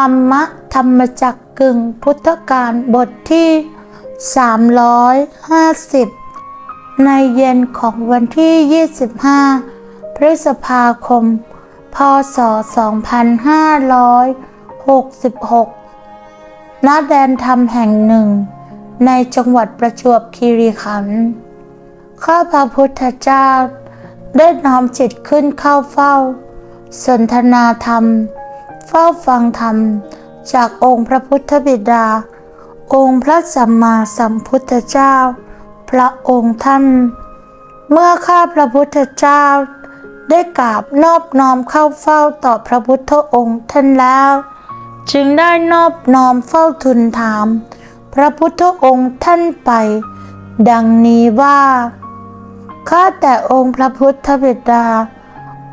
ธรรมะธรรมจักกึ่งพุทธการบทที่ 350 ในเย็นของวันที่ 25 พฤษภาคม พศ 2566ณแดนธรรมแห่งหนึ่ง ในจังหวัดประจวบคีรีขันธ์ข้าพระพุทธเจ้า ได้น้อมจิตขึ้นเข้าเฝ้า สนทนาธรรม เฝ้าฟังธรรมจากองค์พระพุทธบิดา องค์พระสัมมาสัมพุทธเจ้า พระองค์ท่าน เมื่อข้าพระพุทธเจ้า ได้กราบนอบน้อมเข้าเฝ้าต่อพระพุทธองค์ท่านแล้ว จึงได้นอบน้อมเฝ้าทูลถาม พระพุทธองค์ท่านไป ดังนี้ว่าข้าแต่องค์พระพุทธบิดา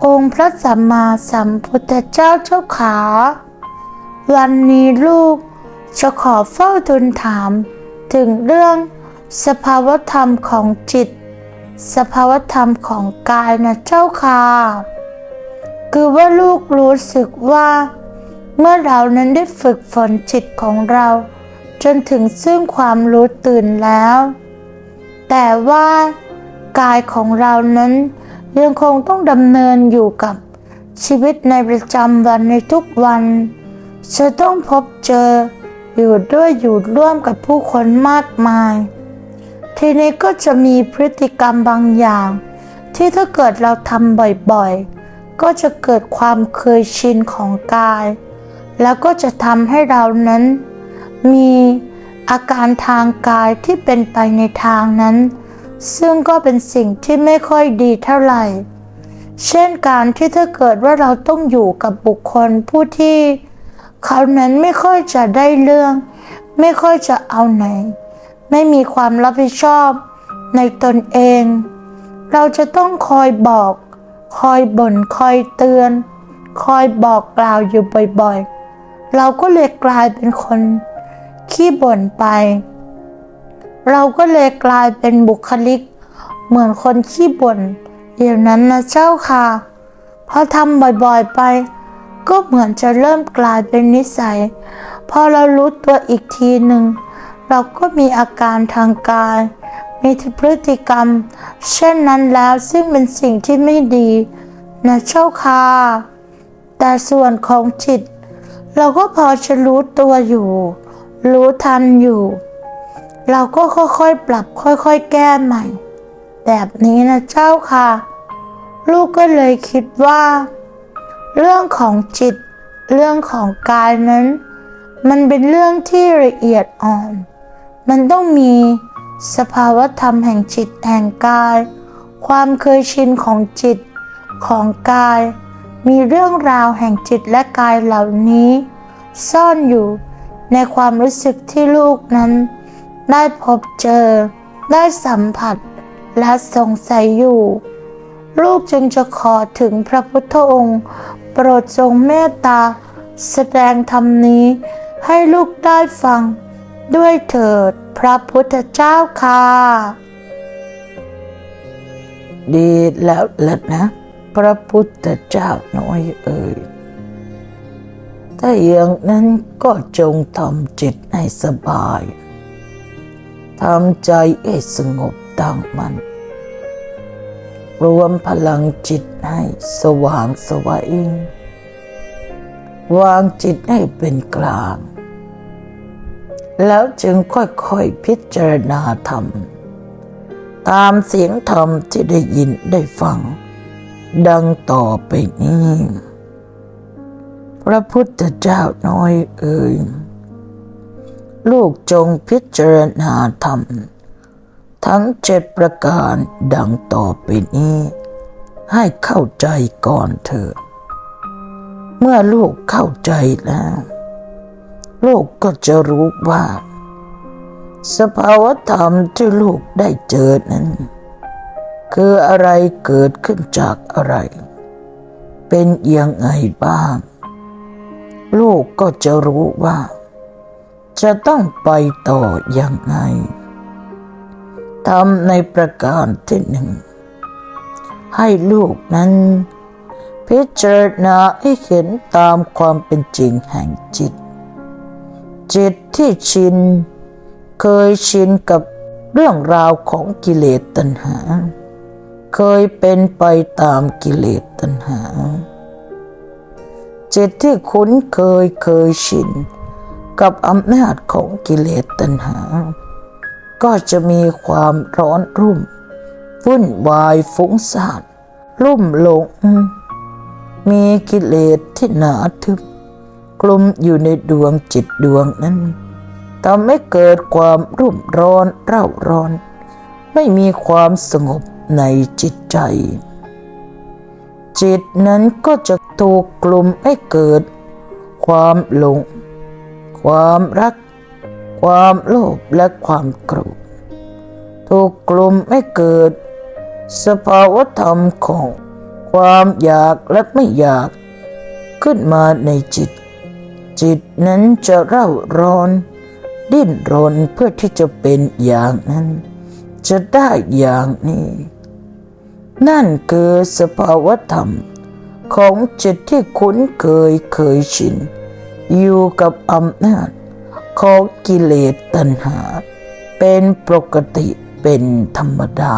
องค์พระสัมมาสัมพุทธเจ้าเจ้าขา วันนี้ลูกจะขอเฝ้าทูลถาม ถึงเรื่องสภาวธรรมของจิต สภาวธรรมของกายนะเจ้าค่ะคือว่าลูกรู้สึกว่า เมื่อเรานั้นได้ฝึกฝนจิตของเรา จนถึงซึ่งความรู้ตื่นแล้ว แต่ว่ากายของเรานั้น ยังคงต้องดำเนินอยู่กับชีวิตในประจำวันในทุกวันจะต้องพบเจออยู่ด้วยอยู่ร่วมกับผู้คนมากมาย ทีนี้ก็จะมีพฤติกรรมบางอย่าง ที่ถ้าเกิดเราทำบ่อยๆ ก็จะเกิดความเคยชินของกาย แล้วก็จะทำให้เรานั้น มีอาการทางกายที่เป็นไปในทางนั้น ซึ่งก็เป็นสิ่งที่ไม่ค่อยดีเท่าไหร่ เช่นการที่ถ้าเกิดว่าเราต้องอยู่กับบุคคลผู้ที่เขานั้นไม่ค่อยจะได้เรื่อง ไม่ค่อยจะเอาไหน ไม่มีความรับผิดชอบในตนเอง เราจะต้องคอยบอก คอยบ่นคอยเตือน คอยบอกกล่าวอยู่บ่อยๆ เราก็เลยกลายเป็นคนขี้บ่นไป เราก็เลยกลายเป็นบุคลิก เหมือนคนขี้บ่นเดี๋ยวนั้นนะเจ้าค่ะพอทำบ่อยๆไป ก็เหมือนจะเริ่มกลายเป็นนิสัย พอเรารู้ตัวอีกทีหนึ่ง เราก็มีอาการทางกาย มีพฤติกรรม เช่นนั้นแล้วซึ่งเป็นสิ่งที่ไม่ดีนะเจ้าค่ะแต่ส่วนของจิต เราก็พอจะรู้ตัวอยู่ รู้ทันอยู่ เราก็ค่อยๆปรับค่อยๆแก้ใหม่ แบบนี้นะเจ้าค่ะ ลูกก็เลยคิดว่า เรื่องของจิต เรื่องของกายนั้น มันเป็นเรื่องที่ละเอียดอ่อน มันต้องมีสภาวธรรมแห่งจิตแห่งกาย ความเคยชินของจิตของกาย มีเรื่องราวแห่งจิตและกายเหล่านี้ ซ่อนอยู่ในความรู้สึกที่ลูกนั้น ได้พบเจอ ได้สัมผัส และสงสัยอยู่ ลูกจึงจะขอถึงพระพุทธองค์ โปรดทรงเมตตา แสดงธรรมนี้ให้ลูกได้ฟัง ด้วยเถิดพระพุทธเจ้าค่ะดีแล้วล่ะนะ พระพุทธเจ้าน้อยเอ่ยถ้าอย่างนั้นก็จงทำจิตให้สบาย ทำใจให้สงบตั้งมัน่นรวมพลังจิตให้สว่างสวัยวางจิตให้เป็นกลาง แล้วจึงค่อยๆพิจารณาธรรม ตามเสียงธรรมที่ได้ยินได้ฟัง ดังต่อไปนี้ พระพุทธเจ้าน้อยเอ่ย ลูกจงพิจารณาธรรม ทั้งเจ็ดประการดังต่อไปนี้ ให้เข้าใจก่อนเถิดเมื่อลูกเข้าใจแล้ว ลูกก็จะรู้ว่า สภาวธรรมที่ลูกได้เจอนั้น คืออะไรเกิดขึ้นจากอะไร เป็นยังไงบ้าง ลูกก็จะรู้ว่า จะต้องไปต่ออยังไงทำในประการที่หนึ่ง ให้ลูกนั้น พิจารณาให้เห็นตามความเป็นจริงแห่งจิต จิตที่ชิน เคยชินกับเรื่องราวของกิเลสตัณหา เคยเป็นไปตามกิเลสตัณหา จิตที่คุ้นเคยเคยชิน กับอำนาจของกิเลสตัณหา ก็จะมีความร้อนรุ่มวุ่นวายฟุ้งซ่านรุ่มหลง มีกิเลสที่หนาทึบกลุ่มอยู่ในดวงจิตดวงนั้นทำให้เกิดความรุ่มร้อนเร่าร้อน ไม่มีความสงบในจิตใจ จิตนั้นก็จะถูกกลุ่มให้เกิด ความหลง ความรัก ความโลภและความโกรธถูกกลุ่มให้เกิด สภาวธรรมของ ความอยากและไม่อยาก ขึ้นมาในจิต จิตนั้นจะเร่าร้อน ดิ้นรนเพื่อที่จะเป็นอย่างนั้น จะได้อย่างนี้ นั่นคือสภาวธรรมของจิตที่คุ้นเคยเคยชิน อยู่กับอำนาจของกิเลสตัณหา เป็นปกติเป็นธรรมดา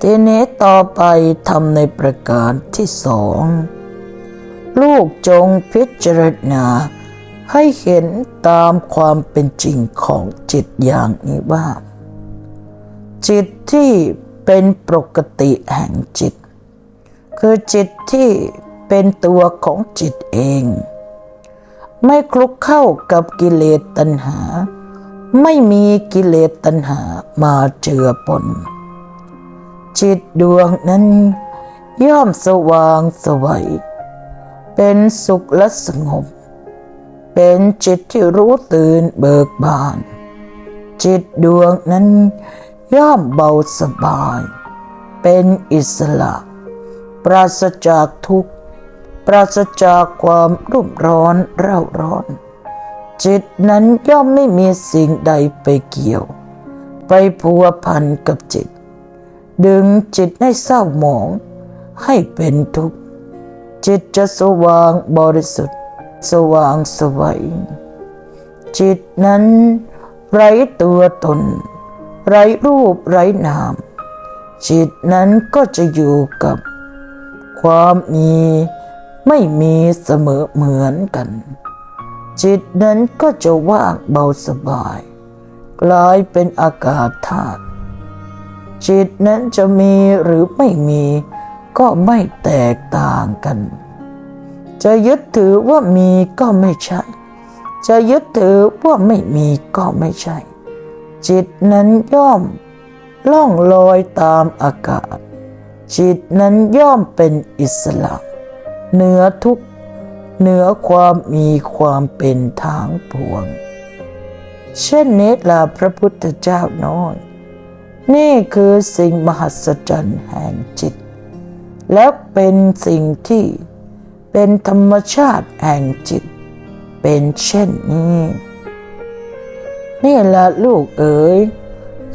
ทีนี้ต่อไปทำในประการที่สอง ลูกจงพิจารณาให้เห็นตามความเป็นจริงของจิตอย่างนี้ว่า จิตที่เป็นปกติแห่งจิต คือจิตที่ เป็นตัวของจิตเอง ไม่คลุกเข้ากับกิเลสตัณหา ไม่มีกิเลสตัณหามาเจือปน จิตดวงนั้นย่อมสว่างสวัยเป็นสุขและสงบ เป็นจิตที่รู้ตื่นเบิกบาน จิตดวงนั้นย่อมเบาสบาย เป็นอิสระ ปราศจากทุกข์ ปราศจากความรุ่มร้อนเร่าร้อน จิตนั้นย่อมไม่มีสิ่งใดไปเกี่ยว ไปพัวพันกับจิต ดึงจิตให้เศร้าหมองให้เป็นทุกข์ จิตจะสว่างบริสุทธิ์ สว่างสวัยจิตนั้นไร้ตัวตน ไร้รูปไร้นาม จิตนั้นก็จะอยู่กับความมี ไม่มีเสมอเหมือนกัน จิตนั้นก็จะว่างเบาสบาย กลายเป็นอากาศธาตุจิตนั้นจะมีหรือไม่มีก็ไม่แตกต่างกัน จะยึดถือว่ามีก็ไม่ใช่ จะยึดถือว่าไม่มีก็ไม่ใช่ จิตนั้นย่อมล่องลอยตามอากาศ จิตนั้นย่อมเป็นอิสระ เหนือทุกเหนือความมีความเป็นทางปวง เช่นเนี้ล่ะพระพุทธเจ้าน้อย นี่คือสิ่งมหัศจรรย์แห่งจิต และเป็นสิ่งที่เป็นธรรมชาติแห่งจิต เป็นเช่นนี้ นี่แหละลูกเอ๋ย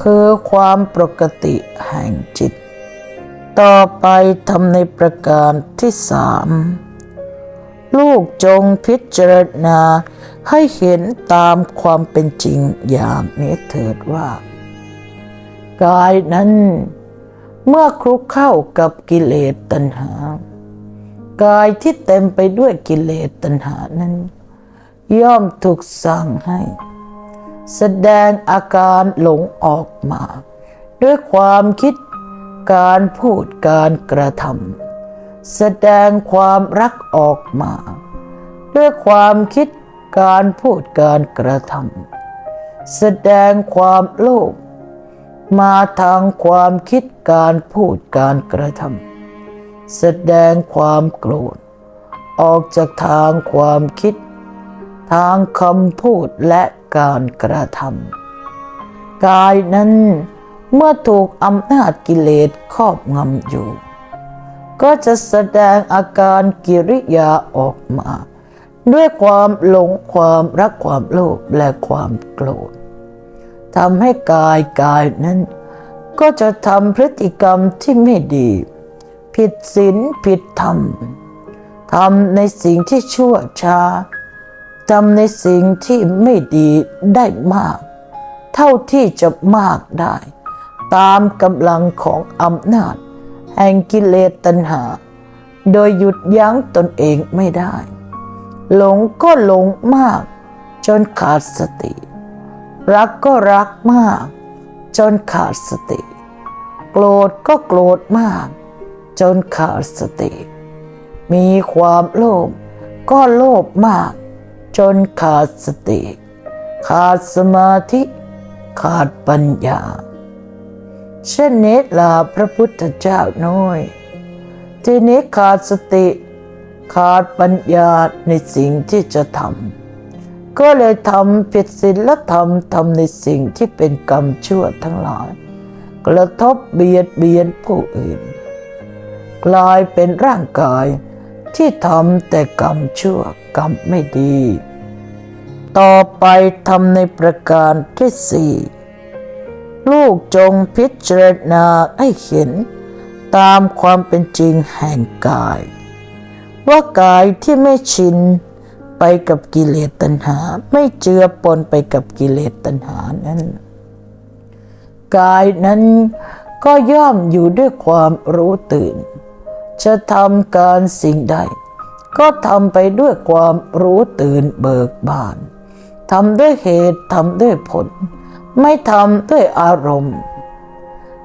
คือความปกติแห่งจิต ต่อไปทำในประการที่สามลูกจงพิจารณาให้เห็นตามความเป็นจริงอย่างนี้เถิดว่า กายนั้น เมื่อคลุกเข้ากับกิเลสตัณหา กายที่เต็มไปด้วยกิเลสตัณหานั้น ย่อมถูกสั่งให้ แสดงอาการหลงออกมา ด้วยความคิด การพูดการกระทำแสดงความรักออกมา ด้วยความคิดการพูดการกระทำแสดงความโลภมาทางความคิดการพูดการกระทำแสดงความโกรธ ออกจากทางความคิด ทางคำพูดและการกระทำกายนั้น เมื่อถูกอำนาจกิเลสครอบงำอยู่ ก็จะแสดงอาการกิริยาออกมา ด้วยความหลงความรักความโลภและความโกรธทำให้กายกายนั้น ก็จะทำพฤติกรรมที่ไม่ดี ผิดศีลผิดธรรมทำในสิ่งที่ชั่วช้าทำในสิ่งที่ไม่ดีได้มาก เท่าที่จะมากได้ ตามกำลังของอำนาจ แห่งกิเลสตัณหา โดยหยุดยั้งตนเองไม่ได้ หลงก็หลงมาก จนขาดสติ รักก็รักมาก จนขาดสติ โกรธก็โกรธมาก จนขาดสติ มีความโลภก็โลภมาก จนขาดสติ ขาดสมาธิ ขาดปัญญา เช่นนี้ลาพระพุทธเจ้าน้อย ทีนี้ขาดสติ ขาดปัญญาในสิ่งที่จะทำก็เลยทำผิดศีลธรรมทำในสิ่งที่เป็นกรรมชั่วทั้งหลาย กระทบเบียดเบียนผู้อื่น กลายเป็นร่างกายที่ทำแต่กรรมชั่วกรรมไม่ดี ต่อไปทำในประการที่สี่ ลูกจงพิจารณาให้เห็น ตามความเป็นจริงแห่งกาย ว่ากายที่ไม่ชินไปกับกิเลสตัณหา ไม่เจือปนไปกับกิเลสตัณหานั้น กายนั้นก็ย่อมอยู่ด้วยความรู้ตื่น จะทำการสิ่งใด ก็ทำไปด้วยความรู้ตื่นเบิกบานทำด้วยเหตุทำด้วยผล ไม่ทำด้วยอารมณ์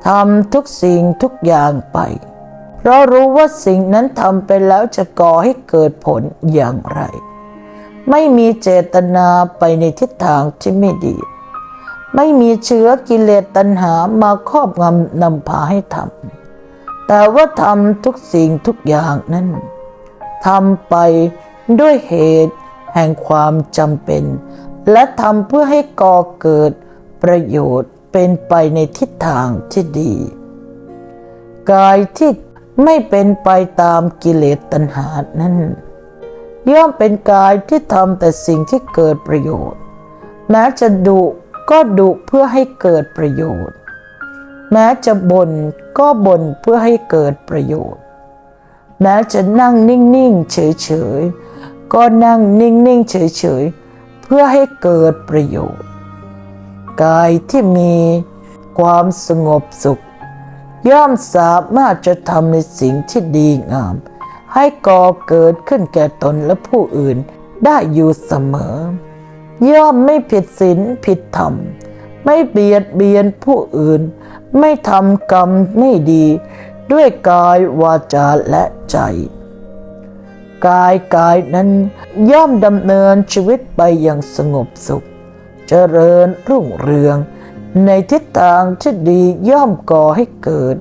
ทำทุกสิ่งทุกอย่างไป เพราะรู้ว่าสิ่งนั้นทำไปแล้วจะก่อให้เกิดผลอย่างไร ไม่มีเจตนาไปในทิศทางที่ไม่ดี ไม่มีเชื้อกิเลสตัณหามาครอบงำนำพาให้ทำแต่ว่าทำทุกสิ่งทุกอย่างนั้นทำไปด้วยเหตุแห่งความจำเป็น และทำเพื่อให้ก่อเกิด ประโยชน์เป็นไปในทิศทางที่ดี กายที่ไม่เป็นไปตามกิเลสตัณหานั้นย่อมเป็นกายที่ทำแต่สิ่งที่เกิดประโยชน์ แม้จะดุก็ดุเพื่อให้เกิดประโยชน์ แม้จะบ่นก็บ่นเพื่อให้เกิดประโยชน์ แม้จะนั่งนิ่งๆเฉยๆก็นั่งนิ่งๆเฉยๆเพื่อให้เกิดประโยชน์ กายที่มีความสงบสุข ย่อมสามารถจะทำในสิ่งที่ดีงาม ให้ก่อเกิดขึ้นแก่ตนและผู้อื่นได้อยู่เสมอ ย่อมไม่ผิดศีลผิดธรรม ไม่เบียดเบียนผู้อื่น ไม่ทำกรรมไม่ดี ด้วยกายวาจาและใจ กายกายนั้นย่อมดำเนินชีวิตไปอย่างสงบสุข เจริญรุ่งเรือง ในทิศทางที่ดีย่อมก่อให้เกิด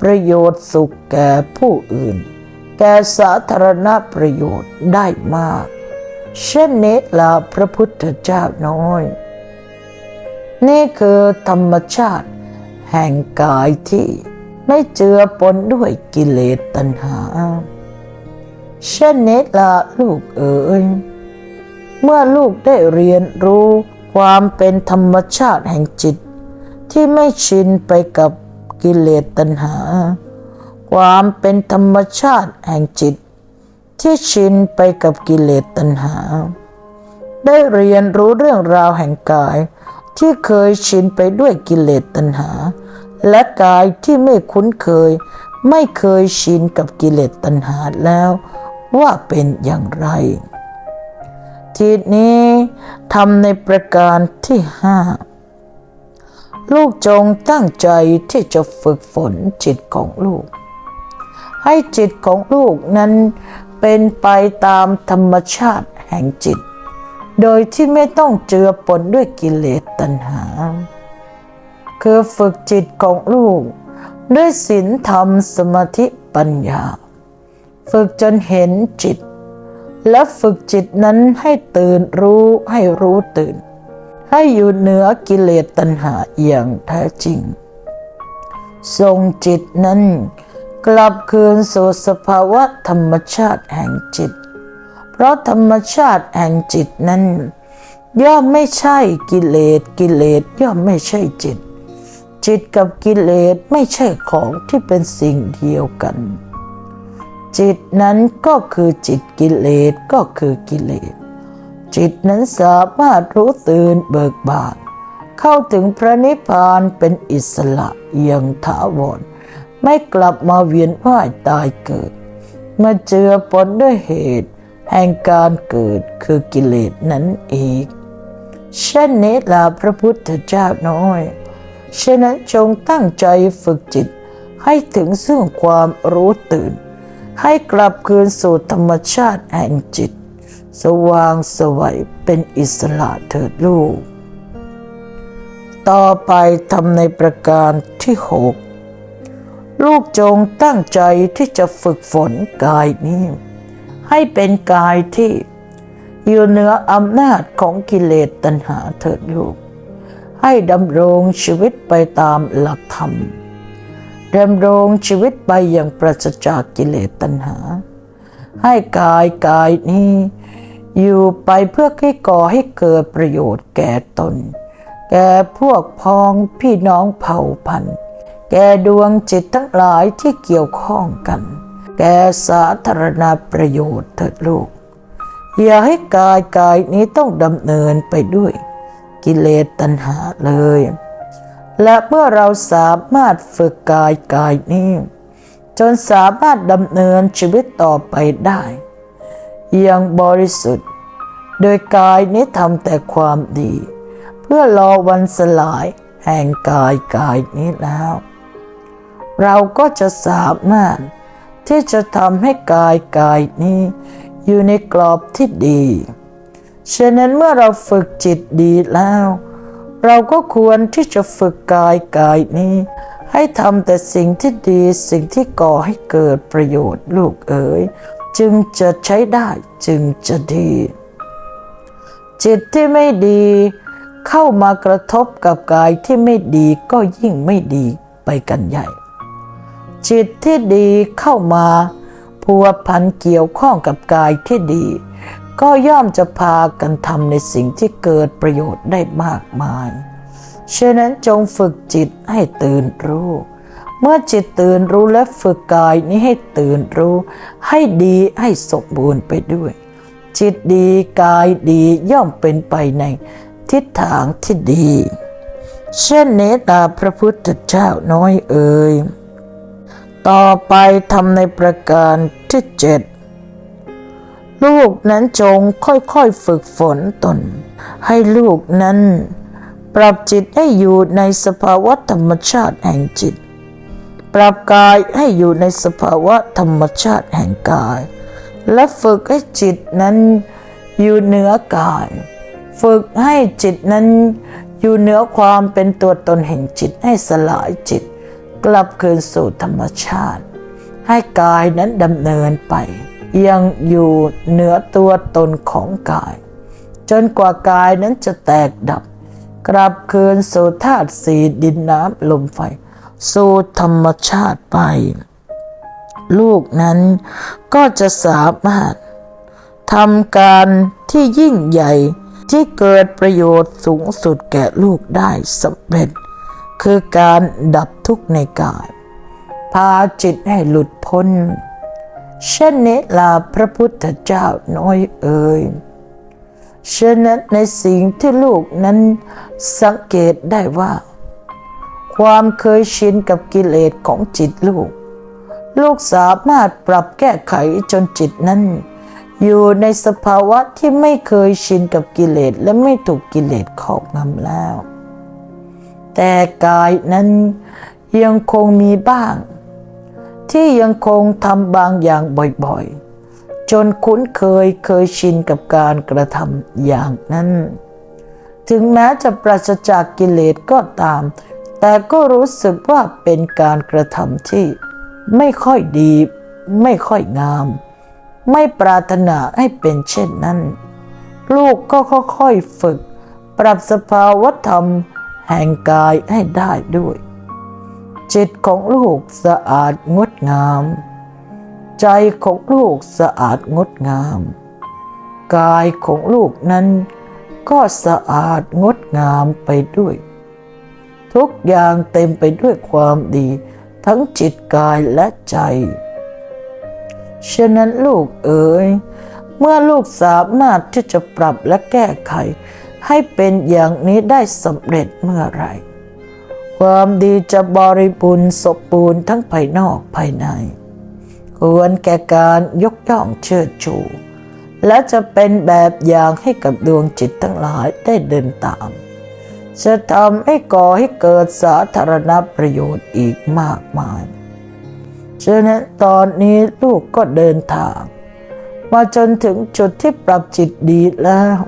ประโยชน์สุขแก่ผู้อื่น แก่สาธารณประโยชน์ได้มาก เช่นนี้ลาพระพุทธเจ้าน้อย นี่คือธรรมชาติแห่งกายที่ไม่เจือปนด้วยกิเลสตัณหา เช่นนี้ละลูกเอ๋ยเมื่อลูกได้เรียนรู้ ความเป็นธรรมชาติแห่งจิต ที่ไม่ชินไปกับกิเลสตัณหา ความเป็นธรรมชาติแห่งจิต ที่ชินไปกับกิเลสตัณหา ได้เรียนรู้เรื่องราวแห่งกาย ที่เคยชินไปด้วยกิเลสตัณหา และกายที่ไม่คุ้นเคย ไม่เคยชินกับกิเลสตัณหาแล้ว ว่าเป็นอย่างไร ทีนี้ทำในประการที่ห้าลูกจงตั้งใจที่จะฝึกฝนจิตของลูก ให้จิตของลูกนั้นเป็นไปตามธรรมชาติแห่งจิต โดยที่ไม่ต้องเจือปนด้วยกิเลสตัณหา คือฝึกจิตของลูก ด้วยศีลธรรมสมาธิปัญญา ฝึกจนเห็นจิต และฝึกจิตนั้นให้ตื่นรู้ให้รู้ตื่น ให้อยู่เหนือกิเลสตัณหาอย่างแท้จริง ทรงจิตนั้น กลับคืนสู่สภาวะธรรมชาติแห่งจิต เพราะธรรมชาติแห่งจิตนั้น ย่อมไม่ใช่กิเลสกิเลสย่อมไม่ใช่จิต จิตกับกิเลสไม่ใช่ของที่เป็นสิ่งเดียวกัน จิตนั้นก็คือจิตกิเลสก็คือกิเลส จิตนั้นสามารถรู้ตื่นเบิกบานเข้าถึงพระนิพพานเป็นอิสระอย่างถาวรไม่กลับมาเวียนว่ายตายเกิด มาเจือปนด้วยเหตุ แห่งการเกิดคือกิเลสนั้นอีกเช่นนี้ล่ะพระพุทธเจ้าน้อยฉะนั้นจงตั้งใจฝึกจิตให้ถึงซึ่งความรู้ตื่น ให้กลับคืนสู่ธรรมชาติแห่งจิต สว่างสวัยเป็นอิสระเถิดลูก ต่อไปทำในประการที่หกลูกจงตั้งใจที่จะฝึกฝนกายนี้ ให้เป็นกายที่อยู่เหนืออำนาจของกิเลสตัณหาเถิดลูก ให้ดำรงชีวิตไปตามหลักธรรม ดำรงชีวิตไปอย่างปราศจากกิเลสตัณหา ให้กายกายนี้ อยู่ไปเพื่อให้ก่อให้เกิดประโยชน์แก่ตน แก่พวกพ้องพี่น้องเผ่าพันธุ์ แก่ดวงจิตทั้งหลายที่เกี่ยวข้องกัน แก่สาธารณประโยชน์เถิดลูก อย่าให้กายกายนี้ต้องดำเนินไปด้วย กิเลสตัณหาเลย และเมื่อเราสามารถฝึกกายกายนี้ จนสามารถดำเนินชีวิตต่อไปได้อย่างบริสุทธิ์ โดยกายนี้ทำแต่ความดี เพื่อรอวันสลายแห่งกายกายนี้แล้ว เราก็จะสามารถที่จะทำให้กายกายนี้ อยู่ในกรอบที่ดี ฉะนั้นเมื่อเราฝึกจิตดีแล้ว เราก็ควรที่จะฝึกกายกายนี้ ให้ทำแต่สิ่งที่ดีสิ่งที่ก่อให้เกิดประโยชน์ลูกเอ๋ยจึงจะใช้ได้จึงจะดี จิตที่ไม่ดี เข้ามากระทบกับกายที่ไม่ดีก็ยิ่งไม่ดีไปกันใหญ่ จิตที่ดีเข้ามาพัวพันเกี่ยวข้องกับกายที่ดี ก็ย่อมจะพากันทำในสิ่งที่เกิดประโยชน์ได้มากมายฉะนั้นจงฝึกจิตให้ตื่นรู้ เมื่อจิตตื่นรู้และฝึกกายนี้ให้ตื่นรู้ ให้ดีให้สมบูรณ์ไปด้วย จิตดีกายดีย่อมเป็นไปในทิศทางที่ดี เช่นนี้ตาพระพุทธเจ้าน้อยเอ่ยต่อไปทำในประการที่เจ็ด ลูกนั้นจงค่อยๆฝึกฝนตน ให้ลูกนั้นปรับจิตให้อยู่ในสภาวะธรรมชาติแห่งจิต ปรับกายให้อยู่ในสภาวะธรรมชาติแห่งกาย และฝึกให้จิตนั้นอยู่เหนือกาย ฝึกให้จิตนั้นอยู่เหนือความเป็นตัวตนแห่งจิตให้สลายจิต กลับคืนสู่ธรรมชาติ ให้กายนั้นดำเนินไป ยังอยู่เหนือตัวตนของกาย จนกว่ากายนั้นจะแตกดับ กลับคืนสู่ธาตุสีดินน้ำลมไฟ สู่ธรรมชาติไป ลูกนั้นก็จะสามารถทำการที่ยิ่งใหญ่ที่เกิดประโยชน์สูงสุดแก่ลูกได้สำเร็จ คือการดับทุกข์ในกาย พาจิตให้หลุดพ้น เช่นนี้ลาพระพุทธเจ้าน้อยเอ่ยฉะนั้นในสิ่งที่ลูกนั้นสังเกตได้ว่า ความเคยชินกับกิเลสของจิตลูก ลูกสามารถปรับแก้ไขจนจิตนั้น อยู่ในสภาวะที่ไม่เคยชินกับกิเลสและไม่ถูกกิเลสครอบงำแล้ว แต่กายนั้นยังคงมีบ้าง ที่ยังคงทำบางอย่างบ่อยๆ จนคุ้นเคยเคยชินกับการกระทำอย่างนั้น ถึงแม้จะปราศจากกิเลสก็ตาม แต่ก็รู้สึกว่าเป็นการกระทำที่ไม่ค่อยดี ไม่ค่อยงาม ไม่ปรารถนาให้เป็นเช่นนั้น ลูกก็ค่อยๆฝึก ปรับสภาวธรรมแห่งกายให้ได้ด้วย จิตของลูกสะอาดงดงาม ใจของลูกสะอาดงดงาม กายของลูกนั้นก็สะอาดงดงามไปด้วย ทุกอย่างเต็มไปด้วยความดี ทั้งจิตกายและใจ ฉะนั้นลูกเอ๋ยเมื่อลูกสามารถที่จะปรับและแก้ไข ให้เป็นอย่างนี้ได้สำเร็จเมื่อไหร ความดีจะบริบูรณ์สมบูรณ์ทั้งภายนอกภายใน ควรแก่การยกย่องเชิดชู และจะเป็นแบบอย่างให้กับดวงจิตทั้งหลายได้เดินตาม จะทำให้ก่อให้เกิดสาธารณประโยชน์อีกมากมายฉะนั้นตอนนี้ลูกก็เดินทาง มาจนถึงจุดที่ปรับจิตดีแล้ว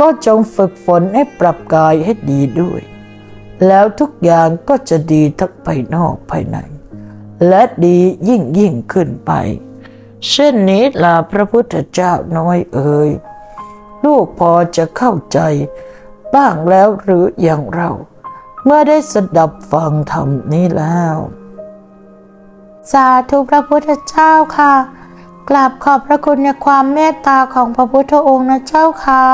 ก็จงฝึกฝนให้ปรับกายให้ดีด้วย แล้วทุกอย่างก็จะดีทั้งภายนอกภายใน และดียิ่งยิ่งขึ้นไป เช่นนี้ล่ะพระพุทธเจ้าน้อยเอ๋ยลูกพอจะเข้าใจบ้างแล้วหรืออย่างเรา เมื่อได้สดับฟังธรรมนี้แล้ว สาธุพระพุทธเจ้าค่ะ กราบขอบพระคุณในความเมตตาของพระพุทธองค์นะเจ้าค่ะ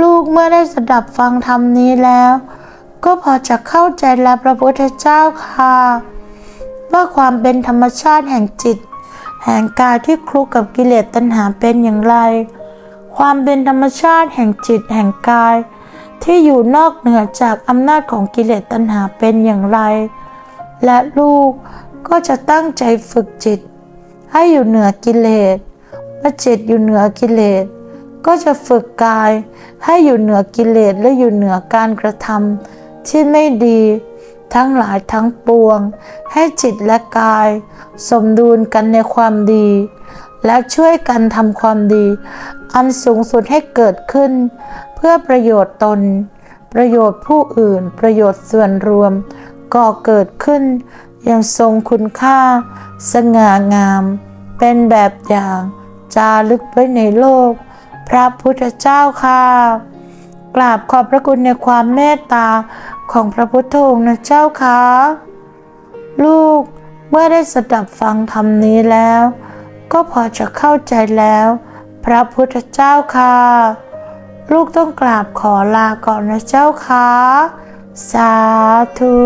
ลูกเมื่อได้สดับฟังธรรมนี้แล้ว ก็พอจะเข้าใจแล้วพระพุทธเจ้าค่ะ ว่าความเป็นธรรมชาติแห่งจิต แห่งกายที่คลุกกับกิเลสตัณหาเป็นอย่างไร ความเป็นธรรมชาติแห่งจิตแห่งกาย ที่อยู่นอกเหนือจากอำนาจของกิเลสตัณหาเป็นอย่างไร และลูกก็จะตั้งใจฝึกจิต ให้อยู่เหนือกิเลสเมื่อจิตอยู่เหนือกิเลสก็จะฝึกกายให้อยู่เหนือกิเลสและอยู่เหนือการกระทำ ที่ไม่ดี ทั้งหลายทั้งปวง ให้จิตและกาย สมดุลกันในความดี และช่วยกันทำความดี อันสูงสุดให้เกิดขึ้น เพื่อประโยชน์ตน ประโยชน์ผู้อื่น ประโยชน์ส่วนรวม ก่อเกิดขึ้นอย่างทรงคุณค่า สง่างาม เป็นแบบอย่างจารึกไว้ในโลก พระพุทธเจ้าค่ะกราบขอบพระคุณในความเมตตา ของพระพุทธองค์นะเจ้าค่ะลูกเมื่อได้สดับฟังธรรมนี้แล้ว ก็พอจะเข้าใจแล้ว พระพุทธเจ้าค่ะ ลูกต้องกราบขอลาก่อนนะเจ้าค่ะสาธุ